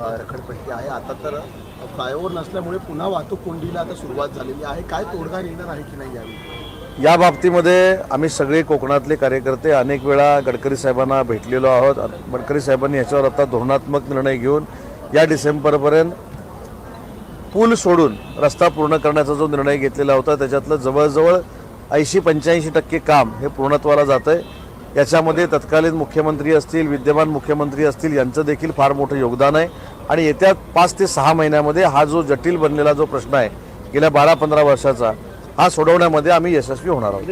रखडपट्टी आहे. आता तर फ्लायओव्हर नसल्यामुळे पुन्हा वाहतूक कोंडीला आता सुरुवात झालेली आहे. काय तोडगा येणार आहे की नाही यावेळी? या बाबतीमध्ये आम्ही सगळे कोकणातले कार्यकर्ते अनेक वेळा गडकरी साहेबांना भेटलेलो आहोत. गडकरी साहेबांनी ह्याच्यावर आता धोरणात्मक निर्णय घेऊन या डिसेंबरपर्यंत पूल सोडून रस्ता पूर्ण करण्याचा जो निर्णय घेतलेला होता त्याच्यातलं जवळजवळ ऐंशी पंच्याऐंशी टक्के काम हे पूर्णत्वाला जातं आहे याच्यामध्ये तत्कालीन मुख्यमंत्री असतील विद्यमान मुख्यमंत्री असतील यांचं देखील फार मोठं योगदान आहे. आणि येत्या पाच ते सहा महिन्यामध्ये हा जो जटिल बनलेला जो प्रश्न आहे गेल्या बारा पंधरा वर्षाचा हा सोडवण्यामध्ये आम्ही यशस्वी होणार आहोत.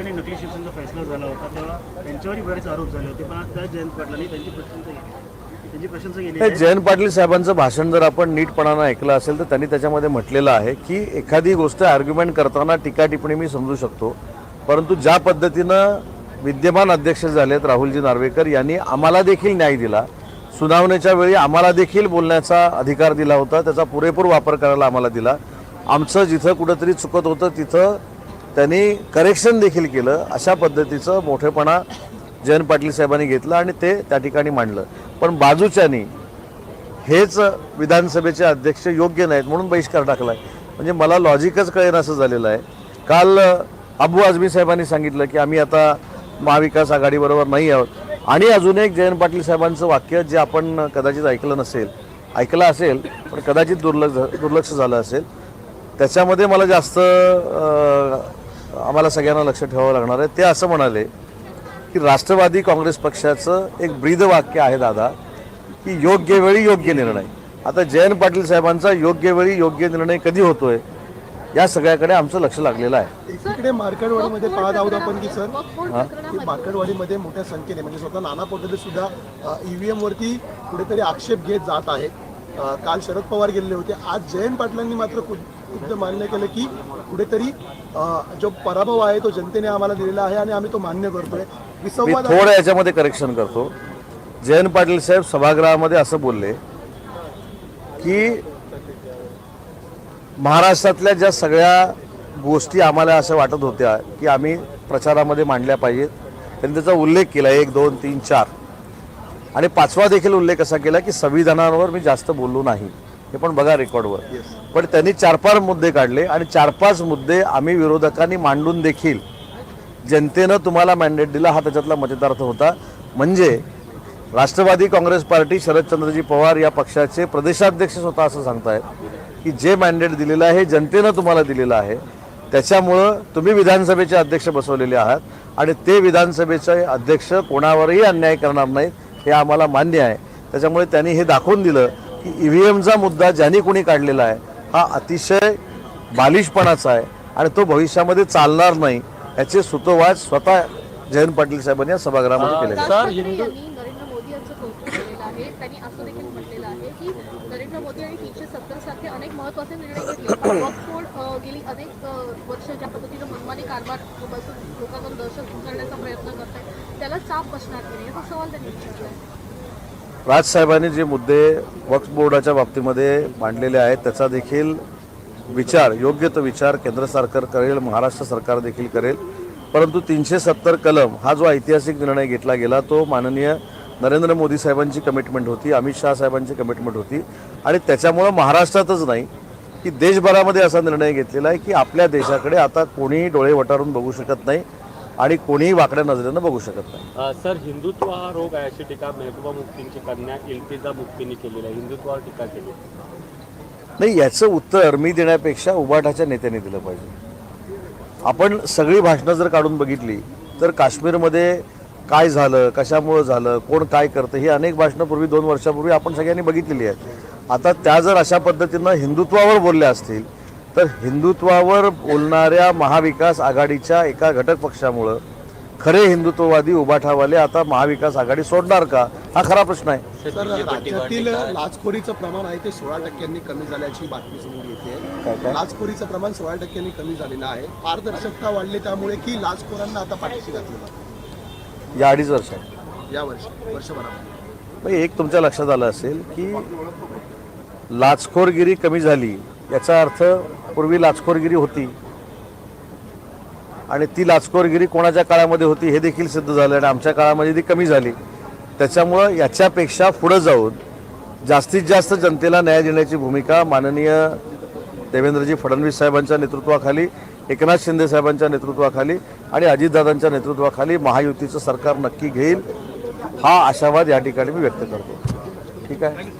नकली शिक्षणाचा फैसला झाला होता तेव्हा त्यांच्यावरही बरेच आरोप झाले होते पण आज त्या जयंत पाटलांनी त्यांची प्रशंसा केली. त्यांची प्रशंसा केली आहे. जयंत पाटील साहेबांचं भाषण जर आपण नीटपणानं ऐकलं असेल तर त्यांनी त्याच्यामध्ये म्हटलेलं आहे की एखादी गोष्ट आर्ग्युमेंट करताना टीका टिप्पणी मी समजू शकतो. परंतु ज्या पद्धतीनं विद्यमान अध्यक्ष झालेत राहुलजी नार्वेकर यांनी आम्हाला देखील न्याय दिला. सुनावणीच्या वेळी आम्हाला देखील बोलण्याचा अधिकार दिला होता. त्याचा पुरेपूर वापर करायला आम्हाला दिला. आमचं जिथं कुठंतरी चुकत होतं तिथं त्यांनी करेक्शन देखील केलं. अशा पद्धतीचं मोठेपणा जयंत पाटील साहेबांनी घेतलं आणि ते त्या ठिकाणी मांडलं. पण बाजूच्यानी हेच विधानसभेचे अध्यक्ष योग्य नाहीत म्हणून बहिष्कार टाकला आहे म्हणजे मला लॉजिकच कळेन असं झालेलं आहे. काल अबू आझमी साहेबांनी सांगितलं की आम्ही आता महाविकास आघाडीबरोबर नाही आहोत. आणि अजून एक जयंत पाटील साहेबांचं वाक्य जे आपण कदाचित ऐकलं नसेल. ऐकलं असेल पण कदाचित दुर्लक्ष दुर्लक्ष झालं असेल. त्याच्यामध्ये मला जास्त आम्हाला सगळ्यांना लक्ष ठेवावं लागणार आहे. ते असं म्हणाले की राष्ट्रवादी काँग्रेस पक्षाचं एक ब्रीद वाक्य आहे दादा की योग्य वेळी योग्य निर्णय. आता जयंत पाटील साहेबांचा योग्य वेळी योग्य निर्णय कधी होतोय या सगळ्याकडे आमचं लक्ष लागलेलं आहे. एकीकडे मार्कडवाडीमध्ये पाहत आहोत आपण की सर की मार्कडवाडीमध्ये मोठ्या संख्येने म्हणजे स्वतः नाना पटोले सुद्धा ईव्हीएम वरती कुठेतरी आक्षेप घेत जात आहेत. काल शरद पवार गेलेले होते. आज जयंत पाटलांनी मात्र खुद्द मान्य केलं की कुठेतरी जो पराभव आहे तो जनतेने आम्हाला दिलेला आहे आणि आम्ही तो मान्य करतोय. विसंवाद थोडं याच्यामध्ये करेक्शन करतो. जयंत पाटील साहेब सभागृहामध्ये असं बोलले की महाराष्ट्रातल्या ज्या सगळ्या गोष्टी आम्हाला असं वाटत होत्या की आम्ही प्रचारामध्ये मांडल्या पाहिजेत. त्यांनी त्याचा उल्लेख केला एक दोन तीन चार. आणि पाचवा देखील उल्लेख असा केला की संविधानावर मी जास्त बोललो नाही. हे पण बघा रेकॉर्डवर. पण त्यांनी चार पाच मुद्दे काढले आणि चार पाच मुद्दे आम्ही विरोधकांनी मांडून देखील जनतेनं तुम्हाला मॅन्डेट दिला हा त्याच्यातला मतदार्थ होता. म्हणजे राष्ट्रवादी काँग्रेस पार्टी शरदचंद्रजी पवार या पक्षाचे प्रदेशाध्यक्ष स्वतः असं सांगतायत की जे मॅन्डेट दिलेलं आहे हे जनतेनं तुम्हाला दिलेलं आहे त्याच्यामुळं तुम्ही विधानसभेचे अध्यक्ष बसवलेले आहात आणि ते विधानसभेचे अध्यक्ष कोणावरही अन्याय करणार नाहीत हे आम्हाला मान्य आहे. त्याच्यामुळे त्यांनी हे दाखवून दिलं की ई व्ही एमचा मुद्दा ज्यांनी कोणी काढलेला आहे हा अतिशय बालिशपणाचा आहे आणि तो भविष्यामध्ये चालणार नाही याचे सुतोवाच स्वतः जयंत पाटील साहेबांनी या सभागृहामध्ये केलेले आहे. राज ठाकरे यांनी नरेंद्र मोदी यांचं कौतुक केलेलं आहे. त्यांनी असं देखील म्हटलेलं आहे की नरेंद्र मोदी आणि तीनशे सत्तर सारखे अनेक महत्त्वाचे निर्णय घेतले. पण वकफोड अ, गेली अनेक अ, वर्ष ज्या पद्धतीनं मनमानी कारभार बसून लोकांकडून दहशत करण्याचा प्रयत्न करतायत त्याला चाप बसणार की नाही. असा सवाल त्यांनी विचारला राजसाहेबांनी जे मुद्दे वक्फ बोर्डाच्या बाबतीमध्ये मांडलेले आहेत त्याचा देखील विचार योग्य तो विचार केंद्र सरकार करेल महाराष्ट्र सरकार देखील करेल. परंतु तीनशे सत्तर कलम हा जो ऐतिहासिक निर्णय घेतला गेला तो माननीय नरेंद्र मोदी साहेबांची कमिटमेंट होती अमित शहा साहेबांची कमिटमेंट होती. आणि त्याच्यामुळं महाराष्ट्रातच नाही की देशभरामध्ये असा निर्णय घेतलेला आहे की आपल्या देशाकडे आता कोणीही डोळे वटारून बघू शकत नाही. आणि कोणीही वाकड्या नजरेनं बघू शकत नाही. सर हिंदुत्व हा रोग आहे अशी टीका मेहबूबा मुफ्तींची कन्या इल्तिजा मुफ्तींनी केलेली आहे. हिंदुत्वावर टीका केली नाही याचं उत्तर मी देण्यापेक्षा उबाटाच्या नेत्याने दिलं पाहिजे. आपण सगळी भाषणं जर काढून बघितली तर काश्मीरमध्ये काय झालं कशामुळं झालं कोण काय करतं ही अनेक भाषणं पूर्वी दोन वर्षापूर्वी आपण सगळ्यांनी बघितलेली आहेत. आता त्या जर अशा पद्धतीनं हिंदुत्वावर बोलल्या असतील तर हिंदुत्वावर बोलणाऱ्या महाविकास आघाडीच्या एका घटक पक्षामुळं खरे हिंदुत्ववादी उबाठावाले आता महाविकास आघाडी सोडणार का? हा खरा प्रश्न आहे. तर राज्यातील लाचखोरीचं प्रमाण आहे ते सोळा टक्क्यांनी कमी झाल्याची बातमी समोर काय येते. काय? लाचखोरीचं प्रमाण सोळा टक्क्यांनी कमी झालेलं आहे. पारदर्शकता वाढली त्यामुळे की लाचखोरांना आता पाठीशी घातलेलं या अडीच वर्षात या वर्षी वर्षभरामध्ये. मग एक तुमच्या लक्षात आलं असेल की लाचखोरगिरी कमी झाली याचा अर्थ पूर्वी लाचखोरगिरी होती. आणि ती लाचखोरगिरी कोणाच्या काळामध्ये होती हे देखील सिद्ध झालं आणि आमच्या काळामध्ये ती कमी झाली. त्याच्यामुळं याच्यापेक्षा पुढं जाऊन जास्तीत जास्त जनतेला न्याय देण्याची भूमिका माननीय देवेंद्रजी फडणवीस साहेबांच्या नेतृत्वाखाली एकनाथ शिंदे साहेबांच्या नेतृत्वाखाली आणि अजितदादांच्या नेतृत्वाखाली महायुतीचं सरकार नक्की घेईल हा आशावाद या ठिकाणी मी व्यक्त करतो. ठीक आहे?